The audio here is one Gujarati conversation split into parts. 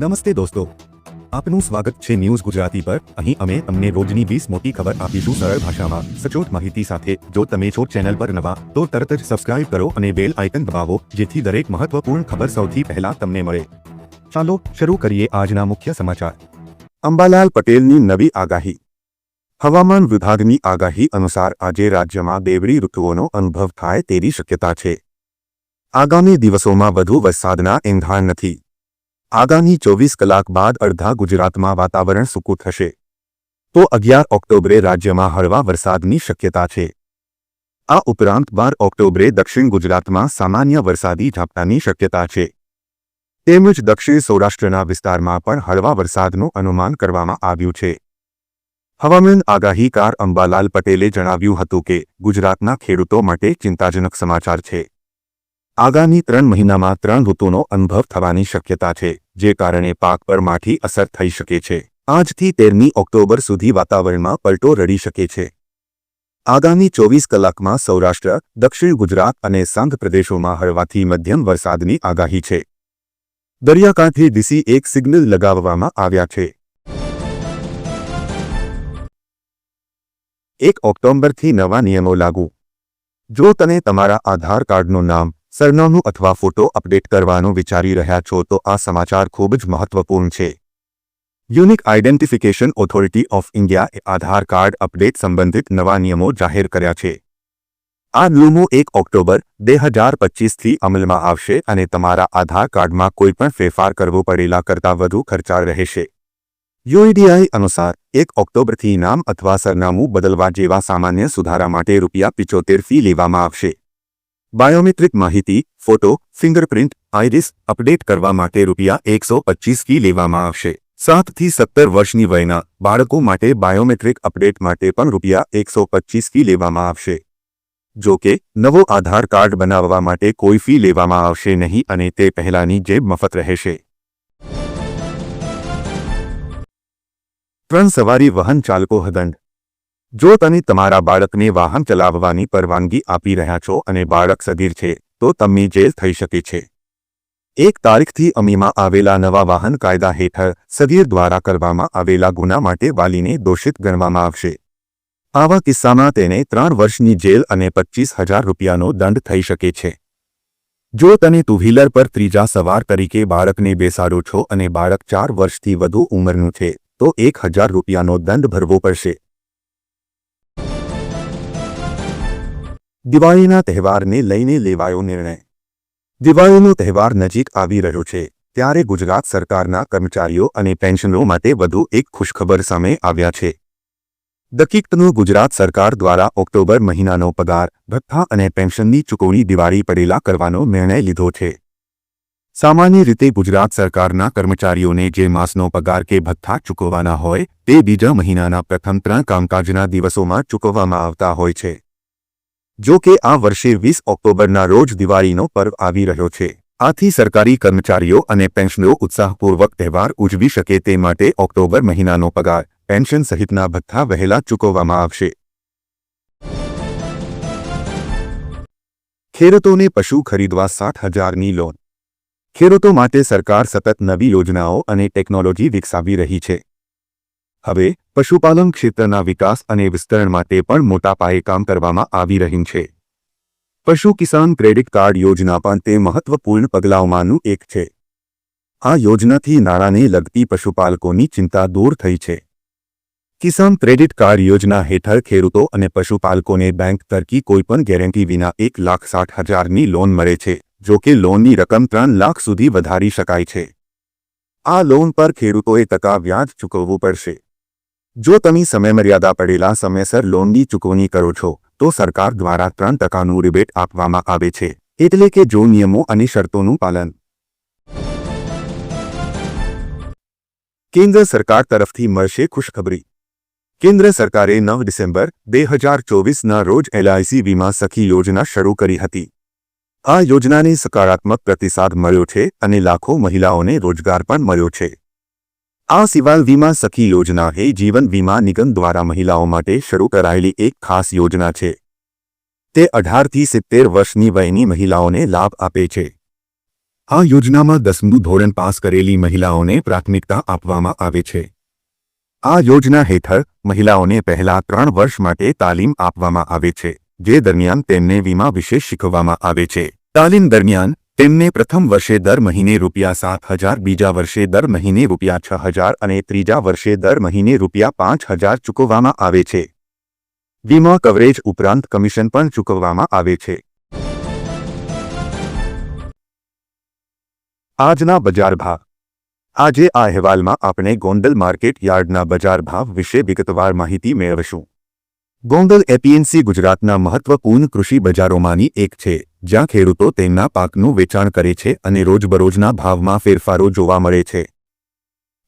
નમસ્તે દોસ્તો. આપનું સ્વાગત છે ન્યૂઝ ગુજરાતી પર. અહીં અમે તમને રોજની વીસ મોટી ખબર આપીશું સરળ ભાષામાં. સચોટ માહિતી સાથે, જો તમે છો ચેનલ પર નવા, તો તરત જ સબસ્ક્રાઇબ કરો અને બેલ આઇકન દબાવો, જેથી દરેક મહત્વપૂર્ણ ખબર સૌથી પહેલા તમને મળે. ચાલો, શરૂ કરીએ આજના મુખ્ય સમાચાર. અંબાલાલ પટેલની નવી આગાહી. હવામાન વિભાગની આગાહી અનુસાર આજે રાજ્યમાં બેવડી ઋતુઓનો અનુભવ થાય તેવી શક્યતા છે. આગામી દિવસોમાં વધુ વરસાદના એંધાણ નથી. આગામી ચોવીસ કલાક બાદ અડધા ગુજરાતમાં વાતાવરણ સૂકું થશે. તો અગિયાર ઓક્ટોબરે રાજ્યમાં હળવા વરસાદની શક્યતા છે. આ ઉપરાંત બાર ઓક્ટોબરે દક્ષિણ ગુજરાતમાં સામાન્ય વરસાદી ઝાપટાની શક્યતા છે. તેમજ દક્ષિણ સૌરાષ્ટ્રના વિસ્તારમાં પણ હળવા વરસાદનું અનુમાન કરવામાં આવ્યું છે. હવામાન આગાહીકાર અંબાલાલ પટેલે જણાવ્યું હતું કે, ગુજરાતના ખેડૂતો માટે ચિંતાજનક સમાચાર છે. આગામી ત્રણ મહિનામાં ત્રણ ઋતુનો અનુભવ થવાની શક્યતા છે, જે કારણે પાક પર માઠી અસર થઈ શકે છે. આજથી તેરમી ઓક્ટોબર સુધી વાતાવરણમાં પલટો રડી શકે છે. આગામી ચોવીસ કલાકમાં સૌરાષ્ટ્ર, દક્ષિણ ગુજરાત અને સાંધ પ્રદેશોમાં હળવાથી મધ્યમ વરસાદની આગાહી છે. દરિયાકાંઠે ડીસી એક સિગ્નલ લગાવવામાં આવ્યા છે. એક ઓક્ટોબરથી નવા નિયમો લાગુ. જો તમે તમારા આધાર કાર્ડનું નામ સરનામું અથવા ફોટો અપડેટ કરવાનું વિચારી રહ્યા છો તો આ સમાચાર ખૂબ જ મહત્વપૂર્ણ છે. યુનિક આઇડેન્ટિફિકેશન ઓથોરિટી ઓફ ઇન્ડિયાએ આધાર કાર્ડ અપડેટ સંબંધિત નવા નિયમો જાહેર કર્યા છે. આ નિયમો એક ઓક્ટોબર બે હજાર પચીસથી અમલમાં આવશે અને તમારા આધાર કાર્ડમાં કોઈપણ ફેરફાર કરવો પડેલા કરતાં વધુ ખર્ચાળ રહેશે. યુઈડીઆઈ અનુસાર, એક ઓક્ટોબરથી નામ અથવા સરનામું બદલવા જેવા સામાન્ય સુધારા માટે રૂપિયા પિચોતેર ફી લેવામાં આવશે. બાયોમેટ્રિક માહિતી, ફોટો, ફિંગરપ્રિન્ટ આઈરિસ અપડેટ કરવા માટે રૂપિયા એકસો પચીસ ફી લેવામાં આવશે. સાતથી સત્તર વર્ષની વયના બાળકો માટે બાયોમેટ્રિક અપડેટ માટે પણ રૂપિયા એકસો પચીસ ફી લેવામાં આવશે. જો કે, નવો આધાર કાર્ડ બનાવવા માટે કોઈ ફી લેવામાં આવશે નહીં અને તે પહેલાની જેબ મફત રહેશે. ત્રણ સવારી વાહન ચાલકો હદંડ. જો તમે તમારા બાળકને વાહન ચલાવવાની પરવાનગી આપી રહ્યા છો અને બાળક સગીર છે, તો તમને જેલ થઈ શકે છે. એક તારીખથી અમીમાં આવેલા નવા વાહન કાયદા હેઠળ સગીર દ્વારા કરવામાં આવેલા ગુના માટે વાલીને દોષિત ગણવામાં આવશે. આવા કિસ્સામાં તેને ત્રણ વર્ષની જેલ અને પચીસ હજાર રૂપિયાનો દંડ થઈ શકે છે. જો તમે ટુ વ્હીલર પર ત્રીજા સવાર તરીકે બાળકને બેસાડો છો અને બાળક ચાર વર્ષથી વધુ ઉંમરનું છે, તો એક હજાર રૂપિયાનો દંડ ભરવો પડશે. દિવાળીના તહેવારને લઈને લેવાયો નિર્ણય. દિવાળીનો તહેવાર નજીક આવી રહ્યો છે, ત્યારે ગુજરાત સરકારના કર્મચારીઓ અને પેન્શનરો માટે વધુ એક ખુશખબર સામે આવ્યા છે. દકીકતનું ગુજરાત સરકાર દ્વારા ઓક્ટોબર મહિનાનો પગાર, ભથ્થા અને પેન્શનની ચૂકવણી દિવાળી પડેલા કરવાનો નિર્ણય લીધો છે. સામાન્ય રીતે ગુજરાત સરકારના કર્મચારીઓને જે માસનો પગાર કે ભથ્થા ચૂકવવાના હોય, તે બીજા મહિનાના પ્રથમ ત્રણ કામકાજના દિવસોમાં ચૂકવવામાં આવતા હોય છે. જો કે આ વર્ષે વીસ ઓક્ટોબરના રોજ દિવાળીનો પર્વ આવી રહ્યો છે. આથી સરકારી કર્મચારીઓ અને પેન્શનરો ઉત્સાહપૂર્વક તહેવાર ઉજવી શકે તે માટે ઓક્ટોબર મહિનાનો પગાર પેન્શન સહિતના ભથ્થા વહેલા ચૂકવવામાં આવશે. ખેડૂતોને પશુ ખરીદવા સાઠ હજારની લોન. ખેડૂતો માટે સરકાર સતત નવી યોજનાઓ અને ટેકનોલોજી વિકસાવી રહી છે. હવે, પશુપાલન ક્ષેત્રના વિકાસ અને વિસ્તરણ માટે પણ મોટા પાયે કામ કરવામાં આવી રહ્યું છે. પશુ કિસાન ક્રેડિટ કાર્ડ યોજના પણ તે મહત્વપૂર્ણ પગલાઓમાંનું એક છે. આ યોજનાથી નાણાંને લગતી પશુપાલકોની ચિંતા દૂર થઈ છે. કિસાન ક્રેડિટ કાર્ડ યોજના હેઠળ ખેડૂતો અને પશુપાલકોને બેંક તરકી કોઈપણ ગેરંટી વિના એક લાખ સાઠ હજારની લોન મળે છે, જો કે લોનની રકમ ત્રણ લાખ સુધી વધારી શકાય છે. આ લોન પર ખેડૂતોએ ટકા વ્યાજ ચૂકવવું પડશે. જો તમે સમયમર્યાદા પડેલા સમયસર લોનની ચૂકવણી કરો છો, તો સરકાર દ્વારા ત્રણ ટકાનું રિબેટ આપવામાં આવે છે, એટલે કે જો નિયમો અને શરતોનું પાલન. કેન્દ્ર સરકાર તરફથી મળશે ખુશખબરી. કેન્દ્ર સરકારે નવ ડિસેમ્બર બે હજાર ચોવીસના રોજ એલઆઈસી વીમા સખી યોજના શરૂ કરી હતી. આ યોજનાને સકારાત્મક પ્રતિસાદ મળ્યો છે અને લાખો મહિલાઓને રોજગાર પણ મળ્યો છે. આ સિવાય વીમા સખી યોજના એ જીવન વીમા નિગમ દ્વારા મહિલાઓ માટે શરૂ કરાયેલી એક ખાસ યોજના છે. તે અઢારથી સિત્તેર વર્ષની વયની મહિલાઓને લાભ આપે છે. આ યોજનામાં દસમું ધોરણ પાસ કરેલી મહિલાઓને પ્રાથમિકતા આપવામાં આવે છે. આ યોજના હેઠળ મહિલાઓને પહેલા ત્રણ વર્ષ માટે તાલીમ આપવામાં આવે છે, જે દરમિયાન તેમને વીમા વિશે શીખવવામાં આવે છે. તાલીમ દરમિયાન તેમને પ્રથમ વર્ષે દર મહિને રૂપિયા સાત હજાર, બીજા વર્ષે દર મહિને રૂપિયા છ હજાર અને ત્રીજા વર્ષે દર મહિને રૂપિયા પાંચ હજાર ચૂકવવામાં આવે છે. વીમા કવરેજ ઉપરાંત કમિશન પણ ચૂકવવામાં આવે છે. આજના બજાર ભાવ. આજે આ અહેવાલમાં આપણે ગોંડલ માર્કેટ યાર્ડના બજાર ભાવ વિશે વિગતવાર માહિતી મેળવશું. ગોંડલ એપીએનસી ગુજરાતના મહત્વપૂર્ણ કૃષિ બજારોમાંની એક છે, જ્યાં ખેડૂતો તેમના પાકનું વેચાણ કરે છે અને રોજબરોજના ભાવમાં ફેરફારો જોવા મળે છે.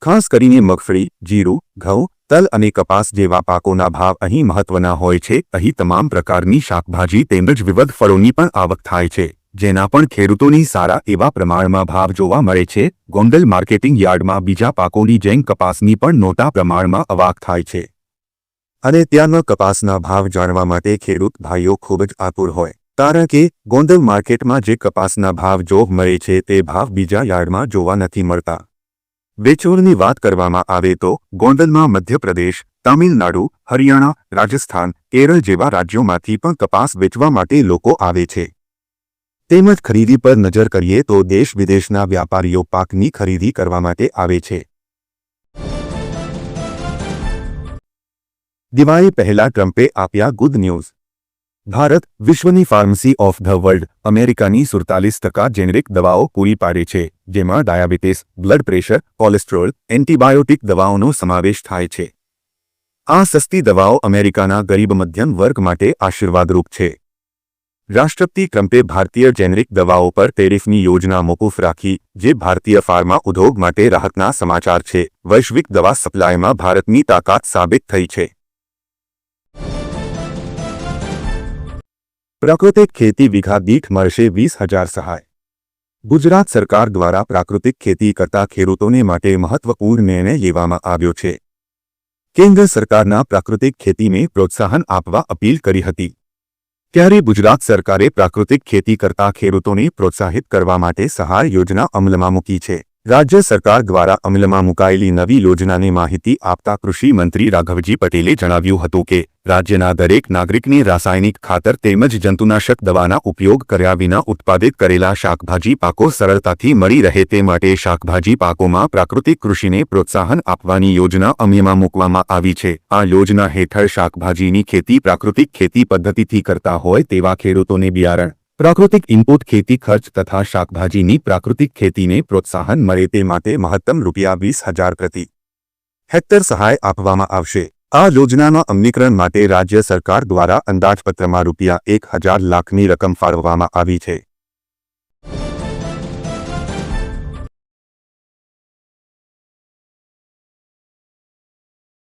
ખાસ કરીને મગફળી, જીરું, ઘઉં, તલ અને કપાસ જેવા પાકોના ભાવ અહીં મહત્વના હોય છે. અહીં તમામ પ્રકારની શાકભાજી તેમજ વિવિધ ફળોની પણ આવક થાય છે, જેના પણ ખેડૂતોની સારા એવા પ્રમાણમાં ભાવ જોવા મળે છે. ગોંડલ માર્કેટિંગ યાર્ડમાં બીજા પાકોની જેમ કપાસની પણ મોટા પ્રમાણમાં અવાક થાય છે. અને ત્યાંના કપાસના ભાવ જાણવા માટે ખેડૂત ભાઈઓ ખૂબ જ આતુર હોય. કારણ કે, ગોંડલ માર્કેટમાં જે કપાસના ભાવ જો મળે છે તે ભાવ બીજા યાર્ડમાં જોવા નથી મળતા. વેચોળની વાત કરવામાં આવે તો, ગોંડલમાં મધ્યપ્રદેશ, તામિલનાડુ, હરિયાણા, રાજસ્થાન, કેરળ જેવા રાજ્યોમાંથી પણ કપાસ વેચવા માટે લોકો આવે છે. તેમજ ખરીદી પર નજર કરીએ તો દેશ વિદેશના વ્યાપારીઓ પાકની ખરીદી કરવા માટે આવે છે. દિવાળી પહેલા ટ્રમ્પે આપ્યા ગુડ ન્યૂઝ. ભારત વિશ્વની ફાર્મસી ઓફ ધ વર્લ્ડ, અમેરિકાની સુડતાલીસ ટકા જેનેરિક દવાઓ પૂરી પાડે છે, જેમાં diabetes, blood pressure, cholesterol, antibiotic દવાઓનો સમાવેશ થાય છે. આ સસ્તી દવાઓ અમેરિકાના ગરીબ મધ્યમ વર્ગ માટે આશીર્વાદરૂપ છે. રાષ્ટ્રપતિ ટ્રમ્પે ભારતીય જેનેરિક દવાઓ પર ટેરિફની યોજના મોકૂફ રાખી, જે ભારતીય ફાર્મા ઉદ્યોગ માટે રાહતના સમાચાર છે. વૈશ્વિક દવા સપ્લાયમાં ભારતની તાકાત સાબિત થઈ છે. પ્રાકૃતિક ખેતી વિઘા દીઠ મળશે વીસ હજાર સહાય. ગુજરાત સરકાર દ્વારા પ્રાકૃતિક ખેતી કરતા ખેડૂતોને માટે મહત્વપૂર્ણ નિર્ણય લેવામાં આવ્યો છે. કેન્દ્ર સરકારના પ્રાકૃતિક ખેતીને પ્રોત્સાહન આપવા અપીલ કરી હતી. ત્યારે ગુજરાત સરકારે પ્રાકૃતિક ખેતી કરતા ખેડૂતોને પ્રોત્સાહિત કરવા માટે સહાય યોજના અમલમાં મૂકી છે. રાજ્ય સરકાર દ્વારા અમલમાં મુકાયેલી નવી યોજનાની માહિતી આપતા કૃષિ મંત્રી રાઘવજી પટેલે જણાવ્યું હતું કે, રાજ્યના દરેક નાગરિકને રાસાયણિક ખાતર તેમજ જંતુનાશક દવાના ઉપયોગ કર્યા વિના ઉત્પાદિત કરેલા શાકભાજી પાકો સરળતાથી મળી રહે તે માટે શાકભાજી પાકોમાં પ્રાકૃતિક કૃષિને પ્રોત્સાહન આપવાની યોજના અમલમાં મૂકવામાં આવી છે. આ યોજના હેઠળ શાકભાજીની ખેતી પ્રાકૃતિક ખેતી પદ્ધતિથી કરતા હોય તેવા ખેડૂતોને બિયારણ પ્રાકૃતિક ઇનપુટ ખેતી ખર્ચ તથા શાકભાજીની પ્રાકૃતિક ખેતીને પ્રોત્સાહન મળે તે માટે મહત્તમ રૂપિયા વીસ હજાર પ્રતિ હેક્ટર સહાય આપવામાં આવશે. આ યોજનાના અમલીકરણ માટે રાજ્ય સરકાર દ્વારા અંદાજપત્રમાં રૂપિયા એક હજાર લાખની રકમ ફાળવવામાં આવી છે.